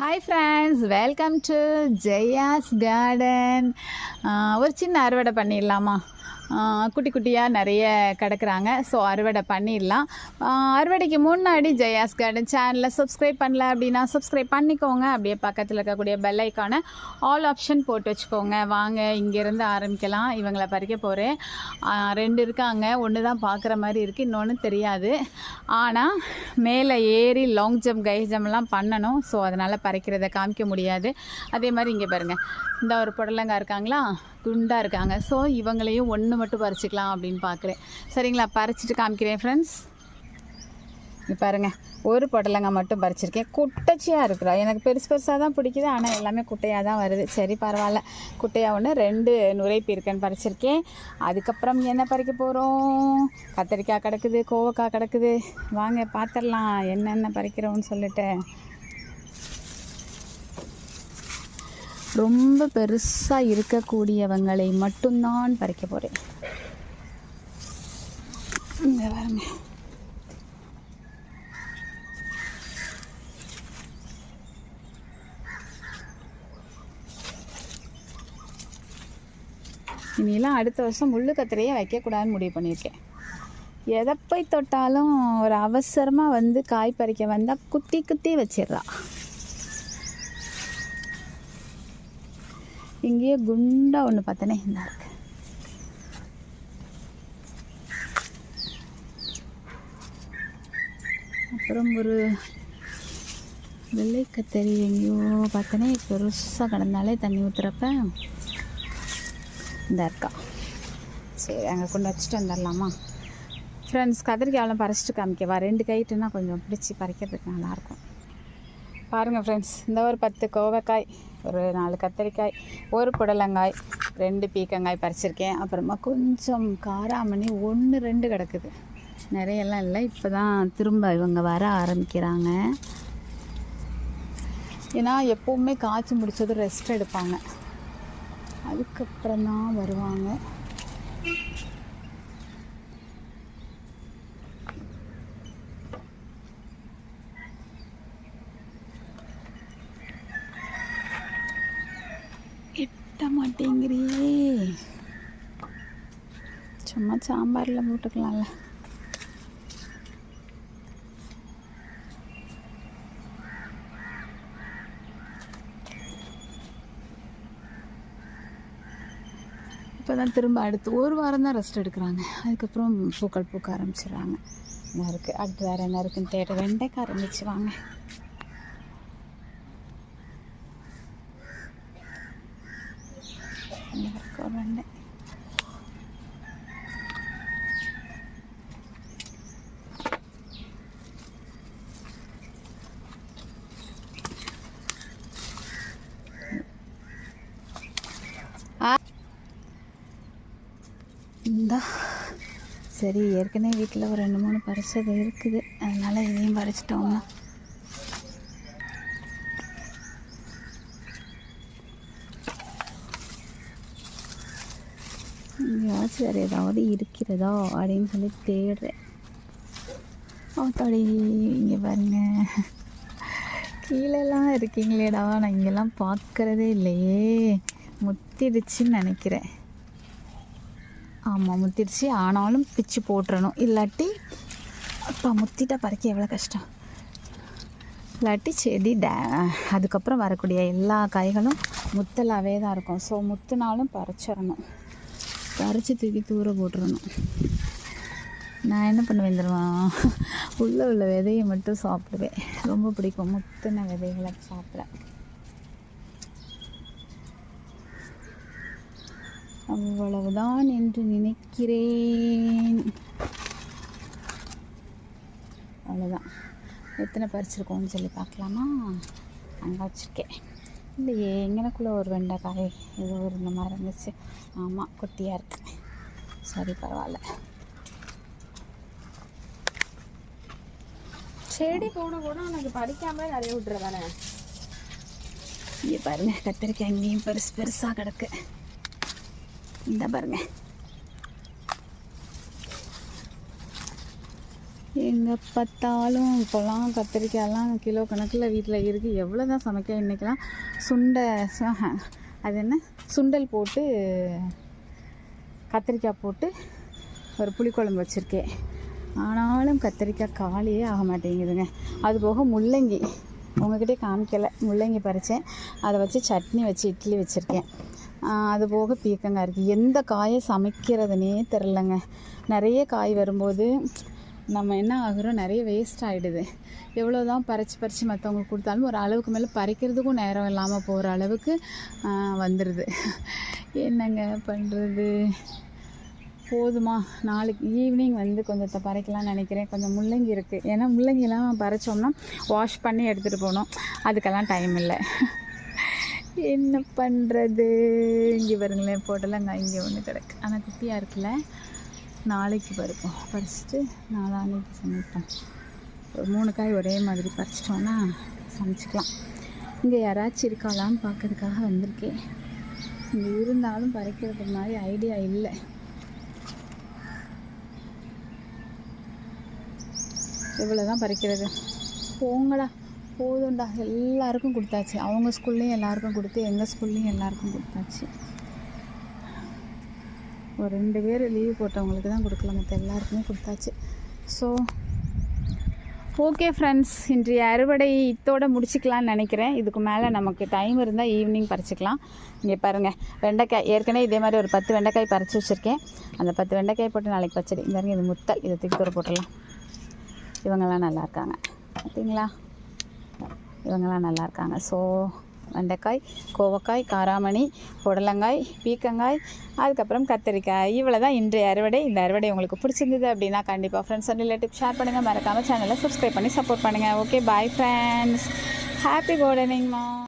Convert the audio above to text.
Hi friends welcome to Jaya's garden ஒரு சின்ன அறுவடை பண்ணிடலாமா? குட்டி குட்டியாக நிறைய கிடக்குறாங்க. ஸோ அறுவடை பண்ணிடலாம். அறுவடைக்கு முன்னாடி ஜெயாஸ் கார்டன் சேனலை சப்ஸ்கிரைப் பண்ணல அப்படின்னா சப்ஸ்கிரைப் பண்ணிக்கோங்க. அப்படியே பக்கத்தில் இருக்கக்கூடிய பெல் ஐக்கானை ஆல் ஆப்ஷன் போட்டு வச்சுக்கோங்க. வாங்க இங்கேருந்து ஆரம்பிக்கலாம். இவங்களை பறிக்க போகிறேன் ரெண்டு இருக்காங்க. ஒன்று தான் பார்க்குற மாதிரி இருக்குது இன்னொன்று தெரியாது. ஆனால் மேலே ஏறி லாங் ஜம்ப் கை ஜம்ப்லாம் பண்ணணும். ஸோ அதனால் பறிக்கிறத காமிக்க முடியாது. அதே மாதிரி இங்கே பாருங்கள் இந்த ஒரு புடலங்கா இருக்காங்களா? குண்டாக இருக்காங்க. ஸோ இவங்களையும் ஒன்று மட்டும் பறிச்சிக்கலாம் அப்படின்னு பார்க்குறேன். சரிங்களா? பறிச்சிட்டு காமிக்கிறேன் ஃப்ரெண்ட்ஸ் பாருங்கள் ஒரு புடலங்காய் மட்டும் பறிச்சிருக்கேன். குட்டச்சியாக இருக்கிறா. எனக்கு பெருசு பெருசாக தான் பிடிக்குது ஆனால் எல்லாமே குட்டையாக தான் வருது. சரி பரவாயில்ல. குட்டையாக ஒன்று ரெண்டு நுரைப்பு இருக்கேன்னு பறிச்சிருக்கேன். அதுக்கப்புறம் என்ன பறிக்க போகிறோம் கத்திரிக்காய் கிடக்குது கோவக்காய் கிடக்குது. வாங்க பார்த்துடலாம் என்னென்ன பறிக்கிறோம்னு சொல்லிட்டு. ரொம்ப பெருசாக இருக்கக்கூடியவங்களை மட்டும்தான் பறிக்க போகிறேன் இங்கே பாருங்க. இனியெல்லாம் அடுத்த வருஷம் முள்ளு கத்திரையே வைக்கக்கூடாதுன்னு முடிவு பண்ணியிருக்கேன். எதை போய் தொட்டாலும் ஒரு அவசரமாக வந்து காய் பறிக்க வந்தால் குத்தி குத்தி வச்சிடுறா இங்கேயே குண்டா ஒன்று பார்த்தனே இந்த இருக்கு. அப்புறம் ஒரு வெள்ளை கத்தரி எங்கேயோ பார்த்தனே பெருசாக கிடந்தாலே தண்ணி ஊற்றுறப்ப இந்த இருக்கா. சரி அங்கே கொண்டு வச்சுட்டு வந்துடலாமா? ஃப்ரெண்ட்ஸ் கத்திரிக்காயெல்லாம் பறிச்சிட்டு காமிக்கவா ரெண்டு கைட்டுனா கொஞ்சம் பிடிச்சி பறிக்கிறதுக்கு நல்லாயிருக்கும் பாருங்கள் ஃப்ரெண்ட்ஸ் இந்த ஒரு பத்து கோவக்காய். ஒரு நாலு கத்திரிக்காய் ஒரு புடலங்காய் ரெண்டு பீக்கங்காய் பறிச்சிருக்கேன். அப்புறமா கொஞ்சம் காராமணி ஒன்று ரெண்டு கிடக்குது. நிறையெல்லாம் இல்லை. இப்போ தான் திரும்ப இவங்க வர ஆரம்பிக்கிறாங்க. ஏன்னா எப்போவுமே காய்ச்சி முடிச்சதும் ரெஸ்ட் எடுப்பாங்க. அதுக்கப்புறம் தான் வருவாங்க. கட்ட மாட்டேங்கிறியே சும்மா சாம்பாரில் போட்டுக்கலாம்ல. இப்போ தான் திரும்ப அடுத்து ஒரு வாரம் தான் ரெஸ்ட் எடுக்கிறாங்க. அதுக்கப்புறம் பூக்கள் பூக்க ஆரம்பிச்சிடுறாங்க. என்ன இருக்குது அடுத்து வேறு என்ன இருக்குன்னு தேட. வெண்டைக்காய் ஆரம்பிச்சு வாங்க இங்க இருக்கு ஒரு வெண்டை இந்தா சரி ஏற்கனவே வீட்டில் ஒரு ரெண்டு மூணு பறிச்சது இருக்குது. அதனால் இதையும் பறிச்சிட்டோம்னா. எங்கேயாச்சும் வேறு ஏதாவது இருக்கிறதா அப்படின்னு சொல்லி தேடுறேன். அவத்தாடி இங்கே பாருங்க. கீழெல்லாம் இருக்கீங்களேடா. நான் இங்கெல்லாம் பார்க்குறதே இல்லையே. முத்திடுச்சுன்னு நினைக்கிறேன். ஆமாம் முத்திடுச்சு. ஆனாலும் பிச்சு போட்டுறணும். இல்லாட்டி அப்பா முத்திட்டா பறிக்க எவ்வளோ கஷ்டம். இல்லாட்டி செடி டே அதுக்கப்புறம் வரக்கூடிய எல்லா காய்களும் முத்தலாகவே தான் இருக்கும். ஸோ முத்துனாலும் பறிச்சிடணும். பறித்து தூக்கி தூர போட்டுறணும். நான் என்ன பண்ணுவேன் தெரியுமா? உள்ளே உள்ள விதையை மட்டும் சாப்பிடுவேன். ரொம்ப பிடிக்கும். முத்தின விதைகளை சாப்பிட. அவ்வளவுதான் என்று நினைக்கிறேன். அவ்வளோதான் எத்தனை பறிச்சிருக்கோம்னு சொல்லி பார்க்கலாமா? அங்கே வச்சுருக்கேன். இல்லையே எங்கனக்குள்ளே ஒரு வெண்டைக்காய் ஏதோ ஒரு இந்த மாதிரி இருந்துச்சு. ஆமாம் குட்டியாக இருக்கு. சரி பரவாயில்ல. செடி கூட கூட உனக்கு படிக்காமலே நிறைய விட்டுறதானே? இங்கே பாருங்க கத்திரிக்காய் இங்கேயும் பெருசு பெருசாக கிடக்கு. இந்த பாருங்க. எங்கே பார்த்தாலும் இப்போல்லாம் கத்திரிக்காயெல்லாம் கிலோ கணக்கில் வீட்டில் இருக்குது எவ்வளோ தான் சமைக்க இன்றைக்கெலாம் சுண்டை அது என்ன? சுண்டல் போட்டு கத்திரிக்காய் போட்டு ஒரு புளிக்குழம்பு வச்சுருக்கேன். ஆனாலும் கத்திரிக்காய் காலியே ஆக மாட்டேங்குதுங்க. அது போக முள்ளங்கி. உங்ககிட்டே காமிக்கலை. முள்ளங்கி பறித்தேன் அதை வச்சு சட்னி வச்சு இட்லி வச்சுருக்கேன். அது போக பீக்கங்காய் இருக்குது எந்த காயை சமைக்கிறதுனே தெரிலங்க நிறைய காய் வரும்போது நம்ம என்ன ஆகுறோம்? நிறைய வேஸ்ட் ஆகிடுது எவ்வளோ தான் பறித்து பறித்து மற்றவங்களுக்கு கொடுத்தாலும் ஒரு அளவுக்கு மேலே பறிக்கிறதுக்கும் நேரம் இல்லாமல் போகிற அளவுக்கு வந்துடுது என்னங்க பண்ணுறது போதுமா? நாளைக்கு ஈவினிங் வந்து கொஞ்சத்தை பறிக்கலாம்னு நினைக்கிறேன். கொஞ்சம் முள்ளங்கி இருக்குது ஏன்னா முள்ளங்கிலாம் பறிச்சோம்னா வாஷ் பண்ணி எடுத்துகிட்டு போகணும். அதுக்கெல்லாம் டைம் இல்லை. என்ன பண்ணுறது இங்கே வருங்களேன் பாருங்களேன் அங்கே இங்கே ஒன்று கிடக்கு. ஆனால் குட்டியாக இருக்குல்ல? நாளைக்கு பறிப்போம் பறிச்சுட்டு நாளான்னைக்கு சமைப்போம். ஒரு மூணு காய் ஒரே மாதிரி பறிச்சிட்டோன்னா சமைச்சிக்கலாம். இங்கே யாராச்சும் இருக்காளான்னு பார்க்கறதுக்காக வந்திருக்கேன். இங்கே இருந்தாலும் பறிக்கிறதுக்கு மாதிரி ஐடியா இல்லை. எவ்வளோ தான் பறிக்கிறது? போங்கடா. போதும்டா எல்லாருக்கும் கொடுத்தாச்சு. அவங்க ஸ்கூல்லேயும் எல்லாருக்கும் கொடுத்து எங்கள் ஸ்கூல்லேயும் எல்லாருக்கும் கொடுத்தாச்சு. ஒரு ரெண்டு பேர் லீவ் போட்டவங்களுக்கு தான் கொடுக்கல மற்ற எல்லாருக்குமே கொடுத்தாச்சு. ஸோ ஓகே ஃப்ரெண்ட்ஸ் இன்றைய அறுவடை இத்தோடு முடிச்சுக்கலாம்னு நினைக்கிறேன். இதுக்கு மேலே நமக்கு டைம் இருந்தால் ஈவினிங் பறிச்சிக்கலாம். இங்கே பாருங்கள் வெண்டைக்காய். ஏற்கனவே இதே மாதிரி ஒரு பத்து வெண்டைக்காய் பறித்து வச்சுருக்கேன். அந்த பத்து வெண்டைக்காய் போட்டு நாளைக்கு பச்சடி. இந்த இது முத்தல். இதை தூக்கி தூர போட்டுடலாம். இவங்கெல்லாம் நல்லா இருக்காங்க. பார்த்தீங்களா இவங்கெல்லாம் நல்லா இருக்காங்க ஸோ வெண்டைக்காய் கோவக்காய் காராமணி புடலங்காய் பீக்கங்காய் அதுக்கப்புறம் கத்திரிக்காய். இவ்வளோ தான் இன்றைய அறுவடை. இந்த அறுவடை உங்களுக்கு பிடிச்சிருந்தது அப்படின்னா கண்டிப்பாக ஃப்ரெண்ட்ஸ் அண்ட் ரிலேட்டிவ் ஷேர் பண்ணுங்கள் மறக்காமல் சேனலை சப்ஸ்கிரைப் பண்ணி சப்போர்ட் பண்ணுங்கள் ஓகே பாய் ஃப்ரெண்ட்ஸ் ஹாப்பி கார்டனிங்மா